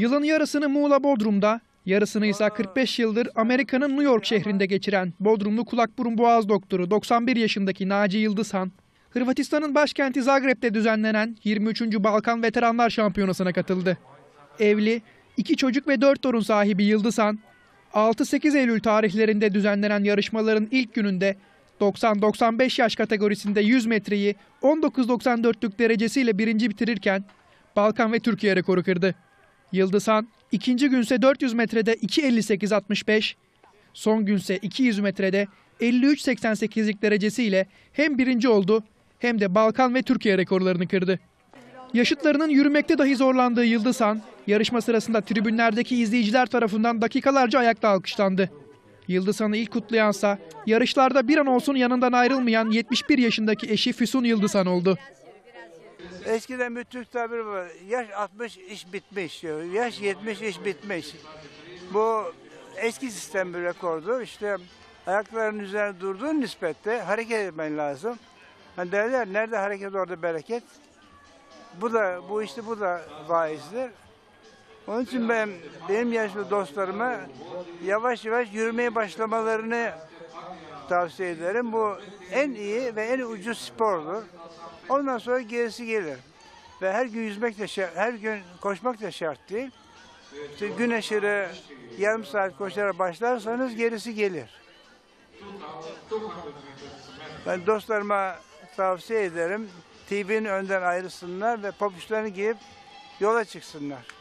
Yılın yarısını Muğla Bodrum'da, yarısını ise 45 yıldır Amerika'nın New York şehrinde geçiren Bodrumlu kulak burun boğaz doktoru 91 yaşındaki Naci Yıldızhan, Hırvatistan'ın başkenti Zagreb'de düzenlenen 23. Balkan Veteranlar Şampiyonası'na katıldı. Evli, iki çocuk ve dört torun sahibi Yıldızhan, 6-8 Eylül tarihlerinde düzenlenen yarışmaların ilk gününde 90-95 yaş kategorisinde 100 metreyi 19.94'lük derecesiyle birinci bitirirken Balkan ve Türkiye rekoru kırdı. Yıldızhan ikinci günse 400 metrede 2.58.65, son günse 200 metrede 53.88'lik derecesiyle hem birinci oldu hem de Balkan ve Türkiye rekorlarını kırdı. Yaşıtlarının yürümekte dahi zorlandığı Yıldızhan, yarışma sırasında tribünlerdeki izleyiciler tarafından dakikalarca ayakta alkışlandı. Yıldızhan'ı ilk kutlayansa yarışlarda bir an olsun yanından ayrılmayan 71 yaşındaki eşi Füsun Yıldızhan oldu. Eskiden bir Türk tabiri var. Yaş 60 iş bitmiş. Yaş 70 iş bitmiş. Bu eski sistem bir rekordu. İşte ayakların üzerine durduğun nispette hareket etmen lazım. Hani derler nerede hareket orada bereket. Bu da bu işte bu da vaizdir. Onun için ben benim yaşlı dostlarıma yavaş yavaş yürümeye başlamalarını tavsiye ederim. Bu en iyi ve en ucuz spordur. Ondan sonra gerisi gelir. Ve her gün yüzmek de şart, her gün koşmak da şart değil. İşte gün aşırı yarım saat koşarak başlarsanız gerisi gelir. Ben dostlarıma tavsiye ederim. TV'nin önden ayrılsınlar ve pabuçlarını giyip yola çıksınlar.